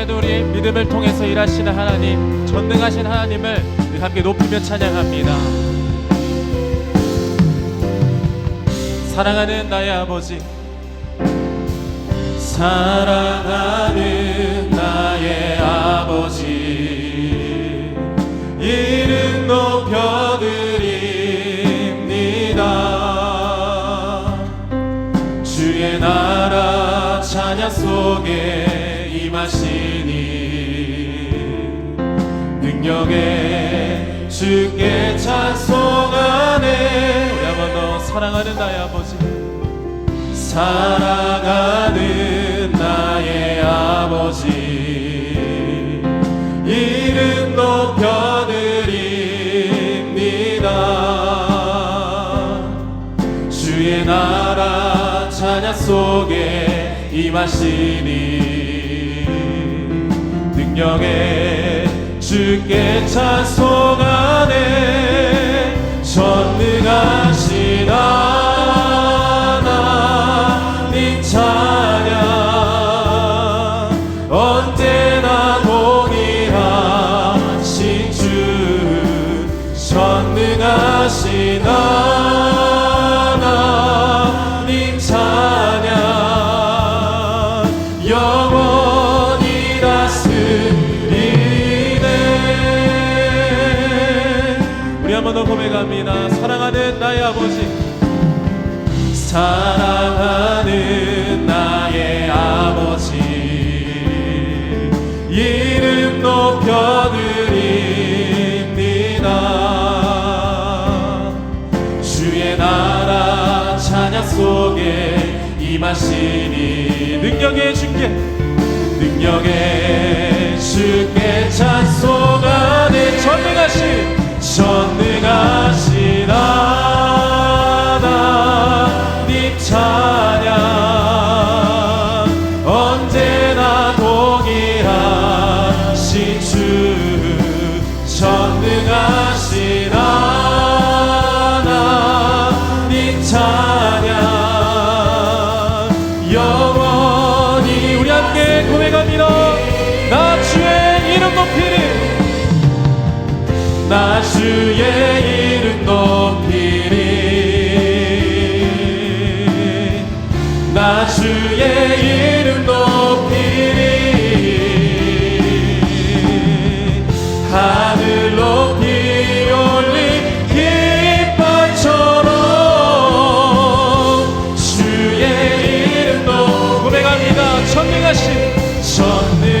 이 시간에도 우리 믿음을 통해서 일하시는 하나님, 전능하신 하나님을 함께 높이며 찬양합니다. 사랑하는 나의 아버지, 사랑하는 나의 아버지, 이름 높여드립니다. 주의 나라 찬양 속에 능력에 주께 찬송하네 우리 한번 더 사랑하는 나의 아버지 사랑하는 나의 아버지 이름 높여드립니다. 주의 나라 찬양 속에 임하시니 능력에 주께 찬송하네 한번 더 고백합니다. 사랑하는 나의 아버지. 사랑하는 나의 아버지. 이름 높여드립니다. 주의 나라 찬양 속에 임하시니 능력의 주께 능력의 주께 찬 나 주의 이름 높이리. 나 주의 이름 높이리. 하늘 높이 올린 깃발처럼 주의 이름 높 고백합니다. 전능하신. 전능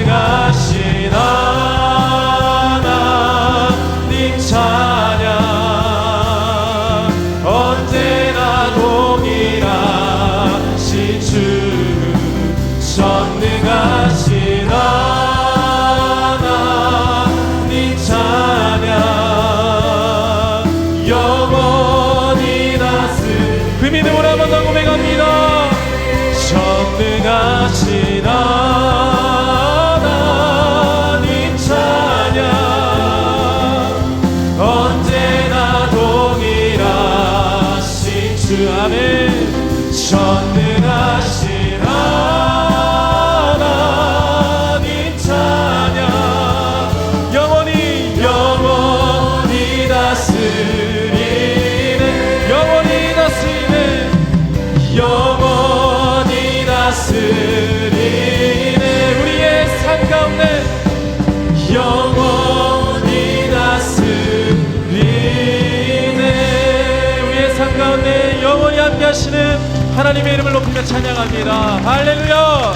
하시는 하나님의 이름을 높이며 찬양합니다. 할렐루야!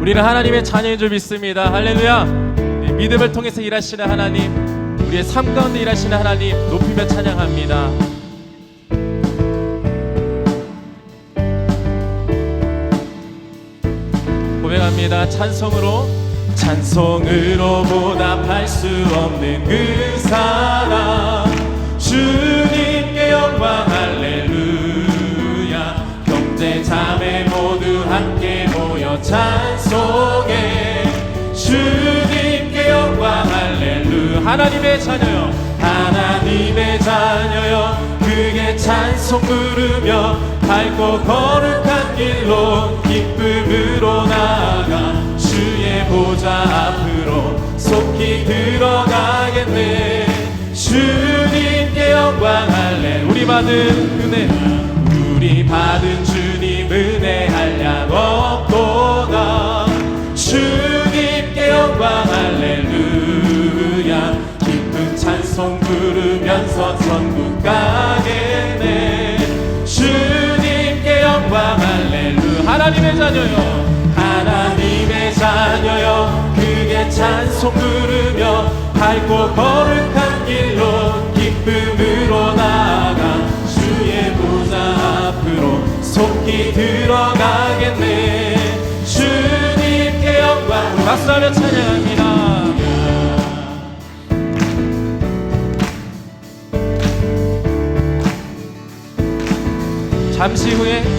우리는 하나님의 자녀인 줄 믿습니다. 할렐루야! 네, 믿음을 통해서 일하시는 하나님 우리의 삶 가운데 일하시는 하나님 높이며 찬양합니다. 고백합니다. 찬송으로. 찬송으로 보답할 수 없는 그 사랑. 주님께 영광 할렐루야. 형제 자매 모두 함께 모여 찬송해 하나님의 자녀요. 하나님의 자녀여 그 크게 찬송 부르며 밝고 거룩한 길로 기쁨으로 나아가 주의 보좌 앞으로 속히 들어가겠네. 주님께 영광 할래. 우리 받은 은혜 우리 받은 주님 은혜 한량 하나님의 자녀요. 하나님의 자녀여 크게 찬송 부르며 밝고 거룩한 길로 기쁨으로 나아가 주의 보좌 앞으로 속히 들어가겠네. 주님께 영광 박수하며 찬양합니다. 잠시 후에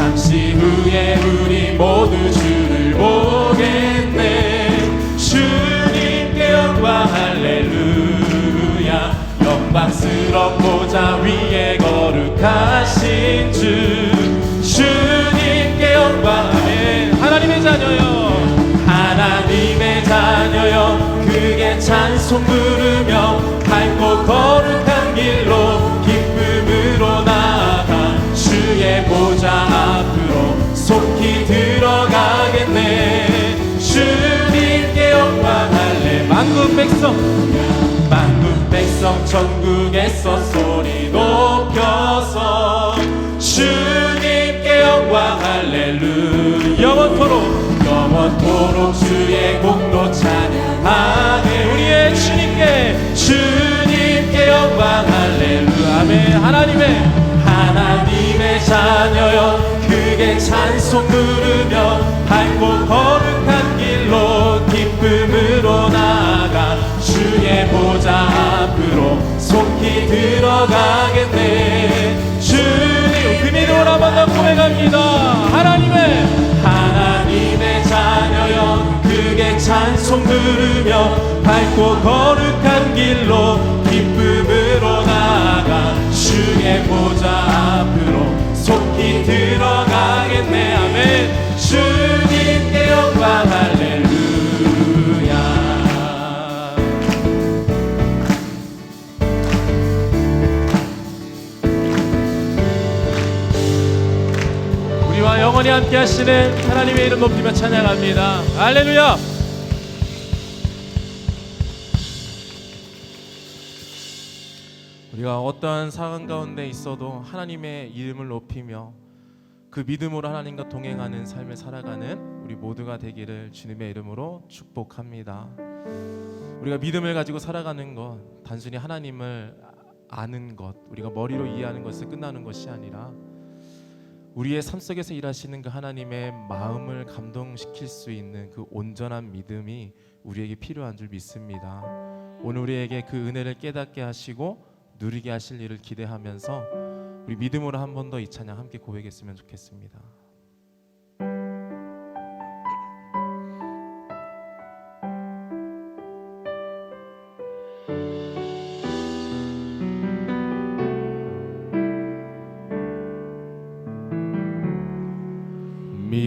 잠시 후에 우리 모두 주를 보겠네. 주님께 영광 할렐루야. 영광스럽 보좌 위에 거룩하신 주. 주님께 영광 아멘 하나님의 자녀여. 하나님의 자녀여. 크게 찬송 부르며 만국 백성. 만국 백성 천국에서 소리 높여서 주님께 영광 할렐루야. 영원토록 영원토록 주의 공로 찬양하네. 우리의 주님께. 주님께 영광 할렐루야. 아멘. 하나님의. 하나님의 자녀여 크게 찬송 부 들어가겠네. 주님 그 믿음으로 한번 더 고백합니다. 하나님의 하나님의 자녀여 크게 찬송 부르며 밝고 거룩한 길로 기쁨으로 나아가 주의 보좌 앞으로 속히 들어가 영원히 함께 하시는 하나님의 이름 높이며 찬양합니다. 할렐루야. 우리가 어떠한 상황 가운데 있어도 하나님의 이름을 높이며 그 믿음으로 하나님과 동행하는 삶을 살아가는 우리 모두가 되기를 주님의 이름으로 축복합니다. 우리가 믿음을 가지고 살아가는 것 단순히 하나님을 아는 것, 우리가 머리로 이해하는 것에 끝나는 것이 아니라 우리의 삶 속에서 일하시는 그 하나님의 마음을 감동시킬 수 있는 그 온전한 믿음이 우리에게 필요한 줄 믿습니다. 오늘 우리에게 그 은혜를 깨닫게 하시고 누리게 하실 일을 기대하면서 우리 믿음으로 한 번 더 이 찬양 함께 고백했으면 좋겠습니다.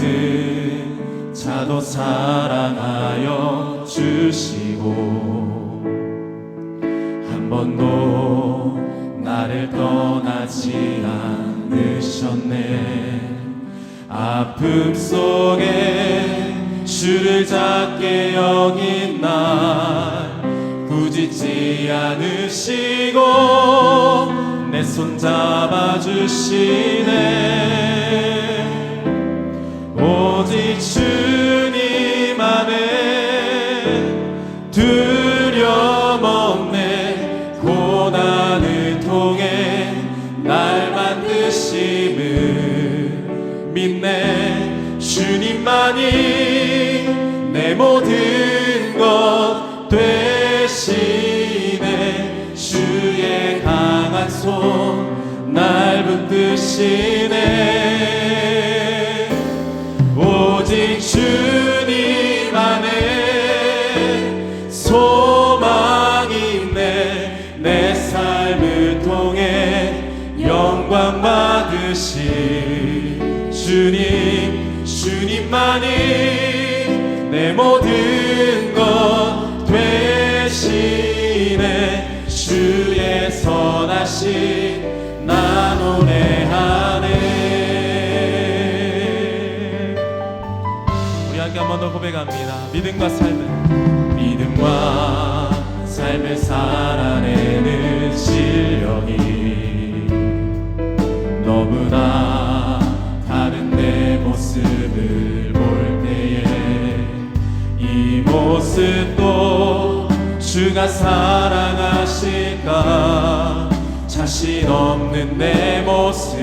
같은 자도 사랑하여 주시고 한 번도 나를 떠나지 않으셨네. 아픔 속에 주를 작게 여긴 날 부짖지 않으시고 내 손 잡아주시네 오직 주님 안에 두려움 없네. 고난을 통해 날 만드심을 믿네. 주님만이 내 모든 것 되시네. 주의 강한 손 날 붙드시네. 받으신 주님 주님만이 내 모든 것 되시네 주의 선하신 나 노래하네 우리 함께 한 번 더 고백합니다. 믿음과 삶을 믿음과 사랑하실까? 자신 없는 내 모습.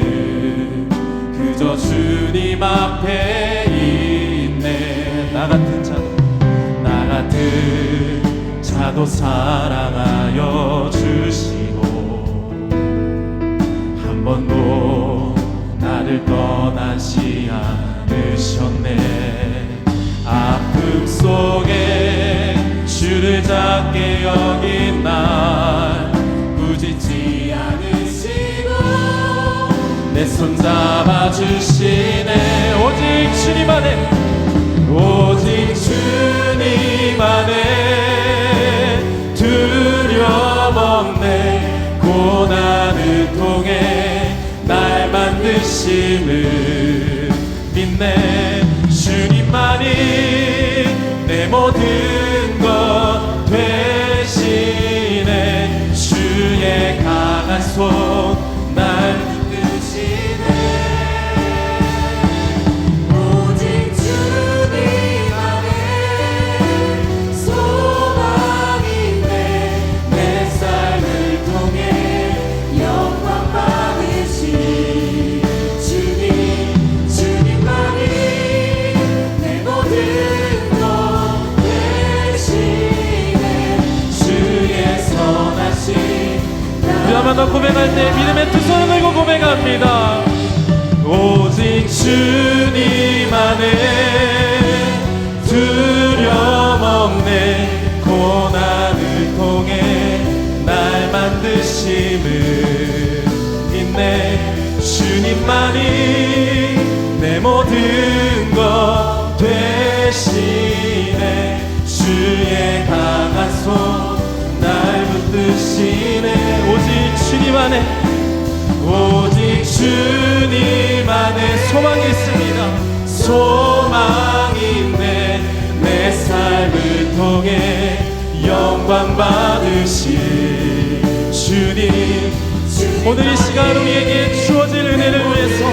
그저 주님 앞에 있네. 나 같은 자도 나 같은 자도 사랑하여 주시고 한 번도 나를 떠나지 않으셨네. 아픔 속에 주를 작게 여긴 날 꾸짖지 않으시고 내 손 잡아주시네. 오직 주님 안에 오직 주님 안에 두려움 없네. 고난을 통해 날 만드심을 믿네. 주님만이 내 모든 강 안에 오직 주님 안에 소망이 있습니다. 있네 내 삶을 통해 영광 받으신 주님. 오늘 이 시간 우리에게 주어질 은혜를 위해서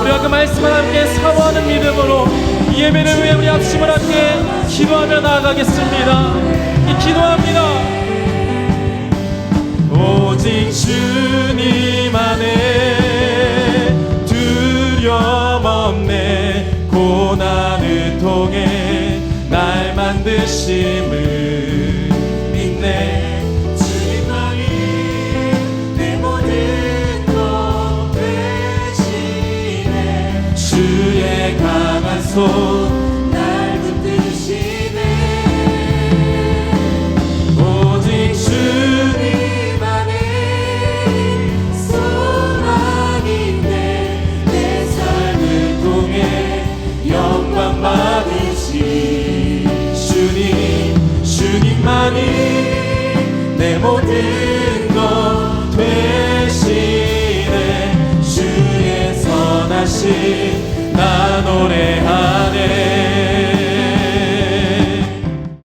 우리가 그 말씀을 함께 사모하는 믿음으로 이 예배를 위해 우리 합심을 함께 기도하며 나아가겠습니다. 이 기도합니다 오직 주